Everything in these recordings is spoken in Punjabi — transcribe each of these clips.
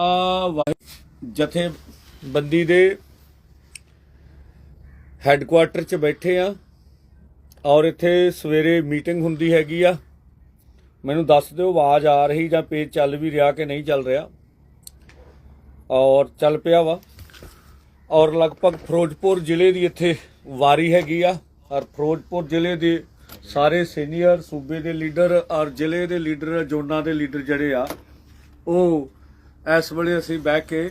ਆ ਵਾਹਿ- ਜਥੇਬੰਦੀ ਦੇ ਹੈੱਡਕੁਆਰਟਰ 'ਚ ਬੈਠੇ ਆ ਔਰ ਇੱਥੇ ਸਵੇਰੇ ਮੀਟਿੰਗ ਹੁੰਦੀ ਹੈਗੀ ਆ। ਮੈਨੂੰ ਦੱਸ ਦਿਓ, ਆਵਾਜ਼ ਆ ਰਹੀ ਜਾਂ ਪੇਜ ਚੱਲ ਵੀ ਰਿਹਾ ਕਿ ਨਹੀਂ ਚੱਲ ਰਿਹਾ। ਔਰ ਚੱਲ ਪਿਆ ਵਾ। ਔਰ ਲਗਭਗ ਫਿਰੋਜ਼ਪੁਰ ਜ਼ਿਲ੍ਹੇ ਦੀ ਇੱਥੇ ਵਾਰੀ ਹੈਗੀ ਆ। ਔਰ ਫਿਰੋਜ਼ਪੁਰ ਜ਼ਿਲ੍ਹੇ ਦੇ ਸਾਰੇ ਸੀਨੀਅਰ ਸੂਬੇ ਦੇ ਲੀਡਰ ਔਰ ਜ਼ਿਲ੍ਹੇ ਦੇ ਲੀਡਰ ਜ਼ੋਨਾਂ ਦੇ ਲੀਡਰ ਜਿਹੜੇ ਆ, ਉਹ ਇਸ ਵੇਲੇ ਅਸੀਂ ਬਹਿ ਕੇ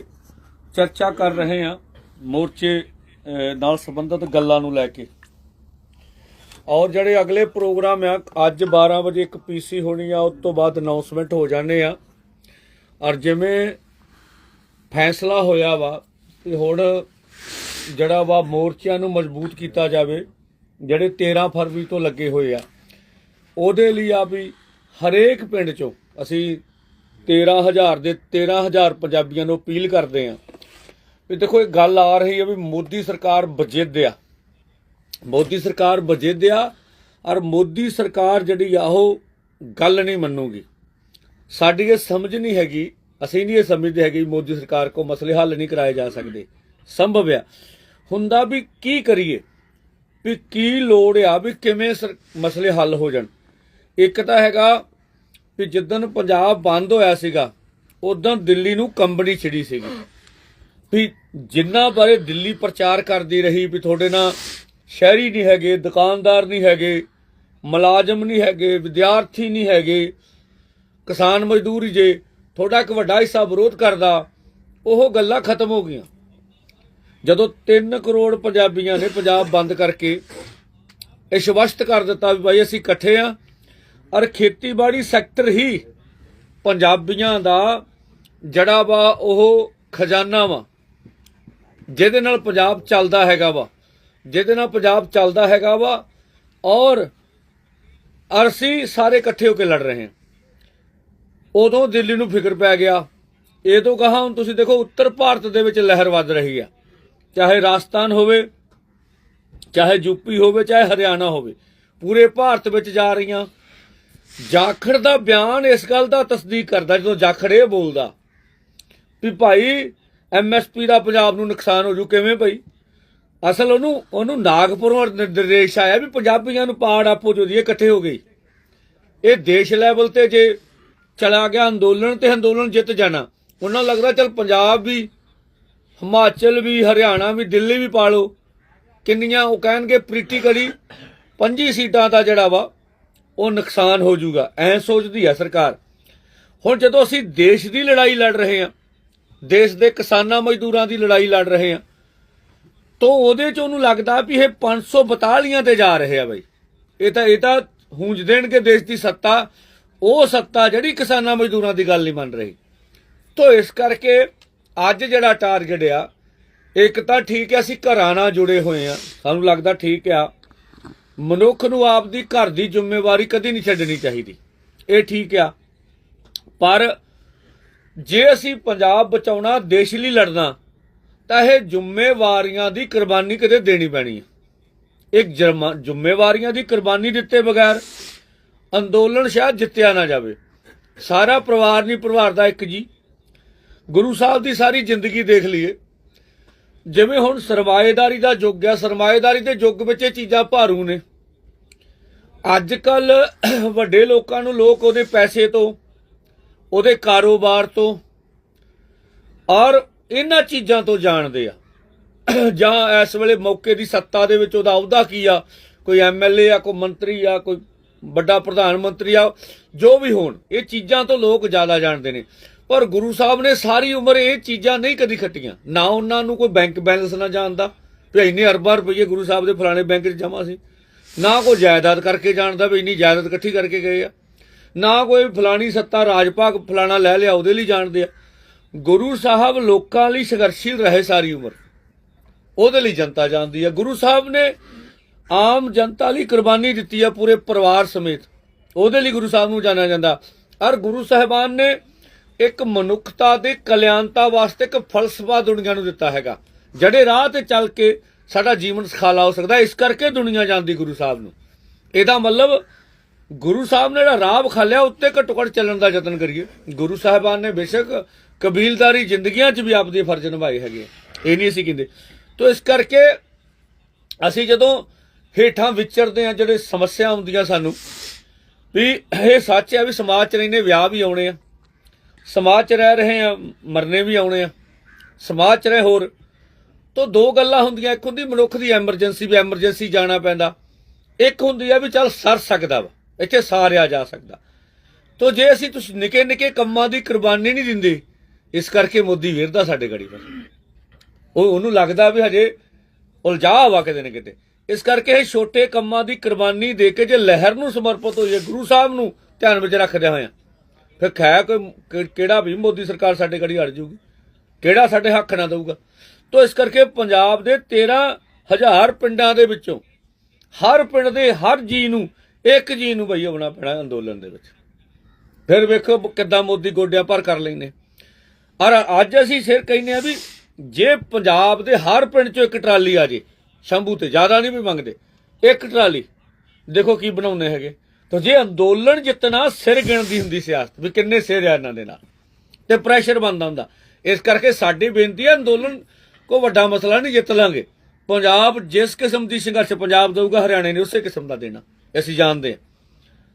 ਚਰਚਾ ਕਰ ਰਹੇ ਹਾਂ ਮੋਰਚੇ ਨਾਲ ਸੰਬੰਧਿਤ ਗੱਲਾਂ ਨੂੰ ਲੈ ਕੇ। ਔਰ ਜਿਹੜੇ ਅਗਲੇ ਪ੍ਰੋਗਰਾਮ ਆ, ਅੱਜ 12 ਵਜੇ ਇੱਕ ਪੀਸੀ ਹੋਣੀ ਆ, ਉਸ ਤੋਂ ਬਾਅਦ ਅਨਾਉਂਸਮੈਂਟ ਹੋ ਜਾਣੇ ਆ। ਔਰ ਜਿਵੇਂ ਫੈਸਲਾ ਹੋਇਆ ਵਾ ਕਿ ਹੁਣ ਜਿਹੜਾ ਵਾ ਮੋਰਚਿਆਂ ਨੂੰ ਮਜ਼ਬੂਤ ਕੀਤਾ ਜਾਵੇ, ਜਿਹੜੇ 13 ਫਰਵਰੀ ਤੋਂ ਲੱਗੇ ਹੋਏ ਆ, ਉਹਦੇ ਲਈ ਆ ਵੀ ਹਰੇਕ ਪਿੰਡ ਚੋਂ ਅਸੀਂ 13000 ਦੇ 13000 ਪੰਜਾਬੀਆਂ ਨੂੰ ਅਪੀਲ ਕਰਦੇ ਆ ਵੀ ਦੇਖੋ, ਇਹ ਗੱਲ ਆ ਰਹੀ ਹੈ ਵੀ ਮੋਦੀ ਸਰਕਾਰ ਬਜਿੱਦ ਆ। ਮੋਦੀ ਸਰਕਾਰ ਬਜਿੱਦ ਆ ਔਰ ਮੋਦੀ ਸਰਕਾਰ ਜਿਹੜੀ ਆ, ਉਹ ਗੱਲ ਨਹੀਂ ਮੰਨੂਗੀ। ਸਾਡੀ ਇਹ ਸਮਝ ਨਹੀਂ ਹੈਗੀ, ਅਸੀਂ ਨਹੀਂ ਇਹ ਸਮਝਦੇ ਹੈਗੇ ਮੋਦੀ ਸਰਕਾਰ ਕੋ ਮਸਲੇ ਹੱਲ ਨਹੀਂ ਕਰਾਏ ਜਾ ਸਕਦੇ। ਸੰਭਵ ਆ। ਹੁੰਦਾ ਵੀ ਕੀ ਕਰੀਏ? ਵੀ ਕੀ ਲੋੜ ਆ ਵੀ ਕਿਵੇਂ ਸਰ- ਮਸਲੇ ਹੱਲ ਹੋ ਜਾਣ? ਇੱਕ ਤਾਂ ਹੈਗਾ ਵੀ ਜਿੱਦਣ ਪੰਜਾਬ ਬੰਦ ਹੋਇਆ ਸੀਗਾ ਉਦੋਂ ਦਿੱਲੀ ਨੂੰ ਕੰਬਣੀ ਛਿੜੀ ਸੀਗੀ। ਵੀ ਜਿੰਨਾ ਬਾਰੇ ਦਿੱਲੀ ਪ੍ਰਚਾਰ ਕਰਦੀ ਰਹੀ, ਵੀ ਤੁਹਾਡੇ ਨਾਲ ਸ਼ਹਿਰੀ ਨਹੀਂ ਹੈਗੇ, ਦੁਕਾਨਦਾਰ ਨਹੀਂ ਹੈਗੇ, ਮੁਲਾਜ਼ਮ ਨਹੀਂ ਹੈਗੇ, ਵਿਦਿਆਰਥੀ ਨਹੀਂ ਹੈਗੇ, ਕਿਸਾਨ ਮਜ਼ਦੂਰ ਹੀ ਜੇ, ਤੁਹਾਡਾ ਇੱਕ ਵੱਡਾ ਹਿੱਸਾ ਵਿਰੋਧ ਕਰਦਾ, ਉਹ ਗੱਲਾਂ ਖਤਮ ਹੋ ਗਈਆਂ। ਜਦੋਂ 3 ਕਰੋੜ ਪੰਜਾਬੀਆਂ ਨੇ ਪੰਜਾਬ ਬੰਦ ਕਰਕੇ, ਇਹ ਸਪਸ਼ਟ ਕਰ ਦਿੱਤਾ ਵੀ ਭਾਈ ਅਸੀਂ ਇਕੱਠੇ ਆ ਔਰ ਖੇਤੀਬਾੜੀ ਸੈਕਟਰ ਹੀ ਪੰਜਾਬੀਆਂ ਦਾ ਜੜਾ ਵਾ ਉਹ ਖਜ਼ਾਨਾ ਵਾ, ਜਿਹਦੇ ਨਾਲ ਪੰਜਾਬ ਚੱਲਦਾ ਹੈਗਾ ਵਾ, ਜਿਹਦੇ ਨਾਲ ਪੰਜਾਬ ਚੱਲਦਾ ਹੈਗਾ ਵਾ ਔਰ ਅਸੀਂ ਸਾਰੇ ਇਕੱਠੇ ਹੋ ਕੇ ਲੜ ਰਹੇ ਹਾਂ। ਉਦੋਂ ਦਿੱਲੀ ਨੂੰ ਫਿਕਰ ਪੈ ਗਿਆ। ਇਹ ਤੋਂ ਕਹਾ ਹੁਣ ਤੁਸੀਂ ਦੇਖੋ ਉੱਤਰ ਭਾਰਤ ਦੇ ਵਿੱਚ ਲਹਿਰ ਵੱਧ ਰਹੀ ਆ। ਚਾਹੇ ਰਾਜਸਥਾਨ ਹੋਵੇ, ਚਾਹੇ ਯੂਪੀ ਹੋਵੇ, ਚਾਹੇ ਹਰਿਆਣਾ ਹੋਵੇ, ਪੂਰੇ ਭਾਰਤ ਵਿੱਚ ਜਾ ਰਹੀਆਂ। ਜਾਖੜ ਦਾ ਬਿਆਨ ਇਸ ਗੱਲ ਦਾ ਤਸਦੀਕ ਕਰਦਾ ਜਦੋਂ ਜਾਖੜ ਇਹ ਬੋਲਦਾ ਵੀ ਭਾਈ ਐਮਐਸਪੀ ਦਾ ਪੰਜਾਬ ਨੂੰ ਨੁਕਸਾਨ ਹੋ ਜੂ, ਕਿਵੇਂ ਭਾਈ? ਅਸਲ ਉਹਨੂੰ ਉਹਨੂੰ ਨਾਗਪੁਰੋਂ ਨਿਰਦੇਸ਼ ਆਇਆ ਵੀ ਪੰਜਾਬੀਆਂ ਨੂੰ ਪਾੜ ਆਪੋ ਜੋ ਦੀ ਇਕੱਠੇ ਹੋ ਗਈ ਇਹ ਦੇਸ਼ ਲੈਵਲ ਤੇ ਜੇ ਚਲਾ ਗਿਆ ਅੰਦੋਲਨ ਤੇ ਅੰਦੋਲਨ ਜਿੱਤ ਜਾਣਾ, ਉਹਨਾਂ ਨੂੰ ਲੱਗਦਾ ਚਲ ਪੰਜਾਬ ਵੀ, ਹਿਮਾਚਲ ਵੀ, ਹਰਿਆਣਾ ਵੀ, ਦਿੱਲੀ ਵੀ ਪਾ ਲਓ ਕਿੰਨੀਆਂ ਉਹ ਕਹਿਣਗੇ ਪ੍ਰੀਟੀਕਲੀ 25 ਸੀਟਾਂ ਦਾ ਜਿਹੜਾ ਵਾ ਉਹ ਨੁਕਸਾਨ ਹੋ ਜਾਊਗਾ। ਐ ਸੋਚਦੀ ਹੈ ਸਰਕਾਰ। ਹੁਣ ਜਦੋਂ ਅਸੀਂ ਦੇਸ਼ ਦੀ ਲੜਾਈ ਲੜ ਰਹੇ ਹਾਂ, ਦੇਸ਼ ਦੇ ਕਿਸਾਨਾਂ ਮਜ਼ਦੂਰਾਂ ਦੀ ਲੜਾਈ ਲੜ ਰਹੇ ਹਾਂ, ਤੋਂ ਉਹਦੇ ਚ ਉਹਨੂੰ ਲੱਗਦਾ ਵੀ ਇਹ 542 ਤੇ ਜਾ ਰਹੇ ਆ ਬਈ। ਇਹ ਤਾਂ ਇਹ ਤਾਂ ਹੂੰਜ ਦੇਣਗੇ ਦੇਸ਼ ਦੀ ਸੱਤਾ। ਉਹ ਸੱਤਾ ਜਿਹੜੀ ਕਿਸਾਨਾਂ ਮਜ਼ਦੂਰਾਂ ਦੀ ਗੱਲ ਨਹੀਂ ਮੰਨ ਰਹੀ। ਤੋਂ ਇਸ ਕਰਕੇ ਅੱਜ ਜਿਹੜਾ ਟਾਰਗੇਟ ਆ, ਇੱਕ ਤਾਂ ਠੀਕ ਹੈ ਅਸੀਂ ਘਰਾਂ ਨਾਲ ਜੁੜੇ ਹੋਏ ਆ ਸਾਨੂੰ ਲੱਗਦਾ ਠੀਕ ਆ। ਮਨੁੱਖ ਨੂੰ ਆਪਦੀ ਘਰ ਦੀ ਜ਼ਿੰਮੇਵਾਰੀ ਕਦੀ ਨਹੀਂ ਛੱਡਣੀ ਚਾਹੀਦੀ। ਇਹ ਠੀਕ ਆ। ਪਰ ਜੇ ਅਸੀਂ ਪੰਜਾਬ ਬਚਾਉਣਾ, ਦੇਸ਼ ਲਈ ਲੜਨਾ, ਤਾਂ ਇਹ ਜ਼ਿੰਮੇਵਾਰੀਆਂ ਦੀ ਕੁਰਬਾਨੀ ਕਦੇ ਦੇਣੀ ਪੈਣੀ ਹੈ ਇੱਕ ਜਰਮਾ- ਜ਼ਿੰਮੇਵਾਰੀਆਂ ਦੀ ਕੁਰਬਾਨੀ ਦਿੱਤੇ ਬਗੈਰ ਅੰਦੋਲਨ ਸ਼ਾਇਦ ਜਿੱਤਿਆ ਨਾ ਜਾਵੇ। ਸਾਰਾ ਪਰਿਵਾਰ ਨਹੀਂ ਪਰਿਵਾਰ ਦਾ ਇੱਕ ਜੀ। ਗੁਰੂ ਸਾਹਿਬ ਦੀ ਸਾਰੀ ਜ਼ਿੰਦਗੀ ਦੇਖ ਲਈਏ। ਜਿਵੇਂ ਹੁਣ ਸਰਮਾਏਦਾਰੀ ਦਾ ਯੁੱਗ ਆ, ਸਰਮਾਏਦਾਰੀ ਦੇ ਯੁੱਗ ਵਿੱਚ ਇਹ ਚੀਜ਼ਾਂ ਭਾਰੂ ਨੇ। ਅੱਜ ਕੱਲ ਵੱਡੇ ਲੋਕਾਂ ਨੂੰ ਲੋਕ ਉਹਦੇ ਪੈਸੇ ਤੋਂ, ਉਹਦੇ ਕਾਰੋਬਾਰ ਤੋਂ ਔਰ ਇਹਨਾਂ ਚੀਜ਼ਾਂ ਤੋਂ ਜਾਣਦੇ ਆ। ਜਾਂ ਇਸ ਵੇਲੇ ਮੌਕੇ ਦੀ ਸੱਤਾ ਦੇ ਵਿੱਚ ਉਹਦਾ ਅਹੁਦਾ ਕੀ ਆ? ਕੋਈ ਐਮਐਲਏ ਆ, ਕੋਈ ਮੰਤਰੀ ਆ, ਕੋਈ ਵੱਡਾ ਪ੍ਰਧਾਨ ਮੰਤਰੀ ਆ, ਜੋ ਵੀ ਹੋਣ, ਇਹ ਚੀਜ਼ਾਂ ਤੋਂ ਲੋਕ ਜ਼ਿਆਦਾ ਜਾਣਦੇ ਨੇ। ਪਰ ਗੁਰੂ ਸਾਹਿਬ ਨੇ ਸਾਰੀ ਉਮਰ ਇਹ ਚੀਜ਼ਾਂ ਨਹੀਂ ਕਦੀ ਖੱਟੀਆਂ। ਨਾ ਉਹਨਾਂ ਨੂੰ ਕੋਈ ਬੈਂਕ ਬੈਲੈਂਸ ਨਾ ਜਾਣਦਾ। ਵੀ ਇੰਨੇ ਅਰਬਾਂ ਰੁਪਏ ਗੁਰੂ ਸਾਹਿਬ ਦੇ ਫਲਾਣੇ ਬੈਂਕ 'ਚ ਜਮ੍ਹਾਂ ਸੀ। ਨਾ ਕੋਈ ਜਾਇਦਾਦ ਕਰਕੇ ਜਾਣਦਾ ਵੀ ਇੰਨੀ ਜਾਇਦਾਦ ਇਕੱਠੀ ਕਰਕੇ ਗਏ ਆ। ਨਾ ਕੋਈ ਫਲਾਣੀ ਸੱਤਾ ਰਾਜ ਭਾਗ ਫਲਾਣਾ ਲੈ ਲਿਆ, ਉਹਦੇ ਲਈ ਜਾਣਦੇ ਆ। ਗੁਰੂ ਸਾਹਿਬ ਲੋਕਾਂ ਲਈ ਸੰਘਰਸ਼ੀਲ ਰਹੇ ਸਾਰੀ ਉਮਰ। ਉਹਦੇ ਲਈ ਜਨਤਾ ਜਾਣਦੀ ਆ। ਗੁਰੂ ਸਾਹਿਬ ਨੇ ਆਮ ਜਨਤਾ ਲਈ ਕੁਰਬਾਨੀ ਦਿੱਤੀ ਆ ਪੂਰੇ ਪਰਿਵਾਰ ਸਮੇਤ। ਉਹਦੇ ਲਈ ਗੁਰੂ ਸਾਹਿਬ ਨੂੰ ਜਾਣਿਆ ਜਾਂਦਾ। ਔਰ ਗੁਰੂ ਸਾਹਿਬਾਨ ਨੇ ਇੱਕ ਮਨੁੱਖਤਾ ਦੇ ਕਲਿਆਣਤਾ ਵਾਸਤੇ ਇੱਕ ਫਲਸਫਾ ਦੁਨੀਆ ਨੂੰ ਦਿੱਤਾ ਹੈਗਾ। ਜਿਹੜੇ ਰਾਹ ਤੇ ਚੱਲ ਕੇ ਸਾਡਾ ਜੀਵਨ ਸਖਾਲਾ ਹੋ ਸਕਦਾ, ਇਸ ਕਰਕੇ ਦੁਨੀਆ ਜਾਂਦੀ ਗੁਰੂ ਸਾਹਿਬ ਨੂੰ। ਇਹਦਾ ਮਤਲਬ, ਗੁਰੂ ਸਾਹਿਬ ਨੇ ਜਿਹੜਾ ਰਾਹ ਵਿਖਾਲਿਆ ਉੱਤੇ ਘੱਟੋ ਘੱਟ ਚੱਲਣ ਦਾ ਯਤਨ ਕਰੀਏ। ਗੁਰੂ ਸਾਹਿਬਾਨ ਨੇ ਬੇਸ਼ੱਕ ਕਬੀਲਦਾਰੀ ਜ਼ਿੰਦਗੀਆਂ 'ਚ ਵੀ ਆਪਦੇ ਫਰਜ਼ ਨਿਭਾਏ ਹੈਗੇ ਇਹ ਨਹੀਂ ਅਸੀਂ ਕਹਿੰਦੇ। ਤੋਂ ਇਸ ਕਰਕੇ ਅਸੀਂ ਜਦੋਂ ਹੇਠਾਂ ਵਿਚਰਦੇ ਆ ਜਿਹੜੇ ਸਮੱਸਿਆ ਆਉਂਦੀਆਂ ਸਾਨੂੰ, ਵੀ ਇਹ ਸੱਚ ਹੈ ਵੀ ਸਮਾਜ 'ਚ ਰਹਿੰਦੇ ਵਿਆਹ ਵੀ ਆਉਣੇ ਆ। ਸਮਾਜ 'ਚ ਰਹਿ ਰਹੇ ਆ, ਮਰਨੇ ਵੀ ਆਉਣੇ ਆ। ਸਮਾਜ 'ਚ ਰਹੇ ਹੋਰ ਤੋਂ ਦੋ ਗੱਲਾਂ ਹੁੰਦੀਆਂ, ਇੱਕ ਹੁੰਦੀ ਮਨੁੱਖ ਦੀ ਐਮਰਜੈਂਸੀ ਵੀ ਐਮਰਜੈਂਸੀ ਜਾਣਾ ਪੈਂਦਾ। ਇੱਕ ਹੁੰਦੀ ਆ ਵੀ ਚੱਲ ਸਰ ਸਕਦਾ ਵਾ, ਇੱਥੇ ਸਾਰਿਆ ਜਾ ਸਕਦਾ। ਤੋਂ ਜੇ ਅਸੀਂ ਤੁਸੀਂ ਨਿੱਕੇ ਨਿੱਕੇ ਕੰਮਾਂ ਦੀ ਕੁਰਬਾਨੀ ਨਹੀਂ ਦਿੰਦੇ, ਇਸ ਕਰਕੇ ਮੋਦੀ ਵਿਰਦਾ ਸਾਡੇ ਗੜੀ ਪਰ। ਉਹ ਉਹਨੂੰ ਲੱਗਦਾ ਵੀ ਹਜੇ ਉਲਝਾ ਵਾ ਕਿਤੇ ਨਾ ਕਿਤੇ। ਇਸ ਕਰਕੇ ਇਹ ਛੋਟੇ ਕੰਮਾਂ ਦੀ ਕੁਰਬਾਨੀ ਦੇ ਕੇ ਜੇ ਲਹਿਰ ਨੂੰ ਸਮਰਪਿਤ ਹੋਈਏ, ਗੁਰੂ ਸਾਹਿਬ ਨੂੰ ਧਿਆਨ ਵਿੱਚ ਰੱਖਦਿਆਂ ਹੋਇਆ ਫਿਰ ਖੈ ਕੋਈ ਕਿਹੜਾ ਵੀ ਮੋਦੀ ਸਰਕਾਰ ਸਾਡੇ ਗੜੀ ਅੜ ਜਾਊਗੀ ਕਿਹੜਾ ਸਾਡੇ ਹੱਕ ਨਾ ਦਊਗਾ। ਤੋਂ ਇਸ ਕਰਕੇ ਪੰਜਾਬ ਦੇ 13000 ਪਿੰਡਾਂ ਦੇ ਵਿੱਚੋਂ ਹਰ ਪਿੰਡ ਦੇ ਹਰ ਜੀ ਨੂੰ, ਇੱਕ ਜੀ ਨੂੰ ਬਈ ਆਉਣਾ ਪੈਣਾ ਅੰਦੋਲਨ ਦੇ ਵਿੱਚ। ਫਿਰ ਵੇਖੋ ਕਿੱਦਾਂ ਮੋਦੀ ਗੋਡਿਆਂ ਪਰ ਕਰ ਲੈਨੇ ਔਰ ਅੱਜ ਅਸੀਂ ਸਿਰ ਕਹਿੰਦੇ ਆ ਵੀ ਜੇ ਪੰਜਾਬ ਦੇ ਹਰ ਪਿੰਡ ਚੋਂ ਇੱਕ ਟਰਾਲੀ ਆ ਜੇ, ਸ਼ੰਭੂ ਤੇ ਜ਼ਿਆਦਾ ਨਹੀਂ ਵੀ ਮੰਗਦੇ, ਇੱਕ ਟਰਾਲੀ, ਦੇਖੋ ਕੀ ਬਣਾਉਣੇ ਹੈਗੇ। ਤਾਂ ਜੇ ਅੰਦੋਲਨ ਜਿੱਤਣਾ ਸਿਰ ਗਿਣਦੀ ਹੁੰਦੀ ਸਿਆਸਤ, ਵੀ ਕਿੰਨੇ ਸਿਰ ਆ ਇਹਨਾਂ ਦੇ ਨਾਲ, ਤੇ ਪ੍ਰੈਸ਼ਰ ਬਣਦਾ ਹੁੰਦਾ। ਇਸ ਕਰਕੇ ਸਾਡੀ ਬੇਨਤੀ ਹੈ ਅੰਦੋਲਨ ਕੋਈ ਵੱਡਾ ਮਸਲਾ ਨਹੀਂ, ਜਿੱਤ ਲਾਂਗੇ। ਪੰਜਾਬ ਜਿਸ ਕਿਸਮ ਦੀ ਸੰਘਰਸ਼ ਪੰਜਾਬ ਦੇਊਗਾ, ਹਰਿਆਣੇ ਨੇ ਉਸੇ ਕਿਸਮ ਦਾ ਦੇਣਾ। ਅਸੀਂ ਜਾਣਦੇ ਹਾਂ।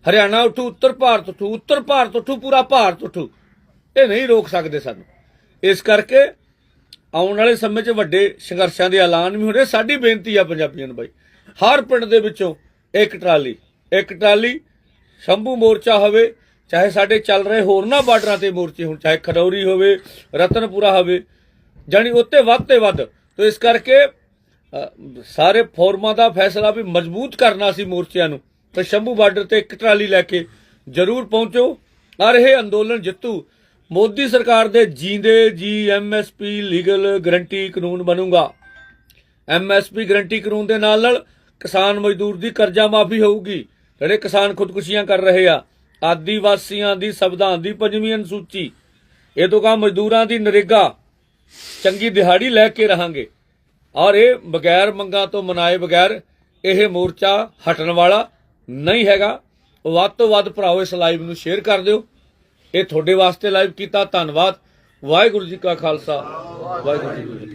ਹਰਿਆਣਾ ਉੱਠੂ, ਉੱਤਰ ਭਾਰਤ ਉੱਠੂ, ਉੱਤਰ ਭਾਰਤ ਉੱਠੂ, ਪੂਰਾ ਭਾਰਤ ਉੱਠੂ। ਇਹ ਨਹੀਂ ਰੋਕ ਸਕਦੇ ਸਾਨੂੰ। ਇਸ ਕਰਕੇ ਆਉਣ ਵਾਲੇ ਸਮੇਂ 'ਚ ਵੱਡੇ ਸੰਘਰਸ਼ਾਂ ਦੇ ਐਲਾਨ ਵੀ ਹੋਣੇ। ਸਾਡੀ ਬੇਨਤੀ ਆ ਪੰਜਾਬੀਆਂ ਨੂੰ ਬਾਈ, ਹਰ ਪਿੰਡ ਦੇ ਵਿੱਚੋਂ ਇੱਕ ਟਰਾਲੀ ਇੱਕ ਟਰਾਲੀ, ਸ਼ੰਭੂ ਮੋਰਚਾ ਹੋਵੇ, ਚਾਹੇ ਸਾਡੇ ਚੱਲ ਰਹੇ ਹੋਰਨਾਂ ਬਾਰਡਰਾਂ ਤੇ ਮੋਰਚੇ ਹੋਣ, ਚਾਹੇ ਖਡੌਰੀ ਹੋਵੇ, ਰਤਨਪੁਰਾ ਹੋਵੇ ਜਾਨੀ ਉੱਤੇ ਵੱਧ ਤੇ ਵੱਧ। ਤੋਂ ਇਸ ਕਰਕੇ ਸਾਰੇ ਫੋਰਮਾਂ ਦਾ ਫੈਸਲਾ ਵੀ ਮਜ਼ਬੂਤ ਕਰਨਾ ਸੀ ਮੋਰਚਿਆਂ ਨੂੰ। ਤੇ ਸ਼ੰਭੂ ਬਾਰਡਰ ਤੇ ਇੱਕ ਟਰਾਲੀ ਲੈ ਕੇ ਜ਼ਰੂਰ ਪਹੁੰਚੋ। ਔਰ ਇਹ ਅੰਦੋਲਨ ਜਿੱਤੂ। ਮੋਦੀ ਸਰਕਾਰ ਦੇ ਜੀਂਦੇ ਜੀ ਐਮਐਸਪੀ ਲੀਗਲ ਗਰੰਟੀ ਕਾਨੂੰਨ ਬਣੂਗਾ। ਐਮਐਸਪੀ ਗਰੰਟੀ ਕਾਨੂੰਨ ਦੇ ਨਾਲ ਨਾਲ ਕਿਸਾਨ ਮਜ਼ਦੂਰ ਦੀ ਕਰਜ਼ਾ ਮਾਫੀ ਹੋਊਗੀ। ਜਿਹੜੇ ਕਿਸਾਨ ਖੁਦਕੁਸ਼ੀਆਂ ਕਰ ਰਹੇ ਆ, ਆਦੀਵਾਸੀਆਂ ਦੀ ਸੰਵਿਧਾਨ ਦੀ ਪੰਜਵੀਂ ਅਨੁਸੂਚੀ। ਇਹ ਤੋਂ ਕਾ ਮਜ਼ਦੂਰਾਂ ਦੀ ਨਰੇਗਾ। ਚੰਗੀ ਦਿਹਾੜੀ ਲੈ ਕੇ ਰਹਾਂਗੇ। ਔਰ ਇਹ ਬਗੈਰ ਮੰਗਾਂ ਤੋਂ ਮਨਾਏ ਬਗੈਰ ਇਹ ਮੋਰਚਾ ਹਟਣ ਵਾਲਾ ਨਹੀਂ ਹੈਗਾ। ਵੱਧ ਤੋਂ ਵੱਧ ਭਰਾਓ, ਇਸ ਲਾਈਵ ਨੂੰ ਸ਼ੇਅਰ ਕਰ ਦਿਓ। ਇਹ ਤੁਹਾਡੇ ਵਾਸਤੇ ਲਾਈਵ ਕੀਤਾ। ਧੰਨਵਾਦ। ਵਾਹਿਗੁਰੂ ਜੀ ਕਾ ਖਾਲਸਾ। ਵਾਹਿਗੁਰੂ ਜੀ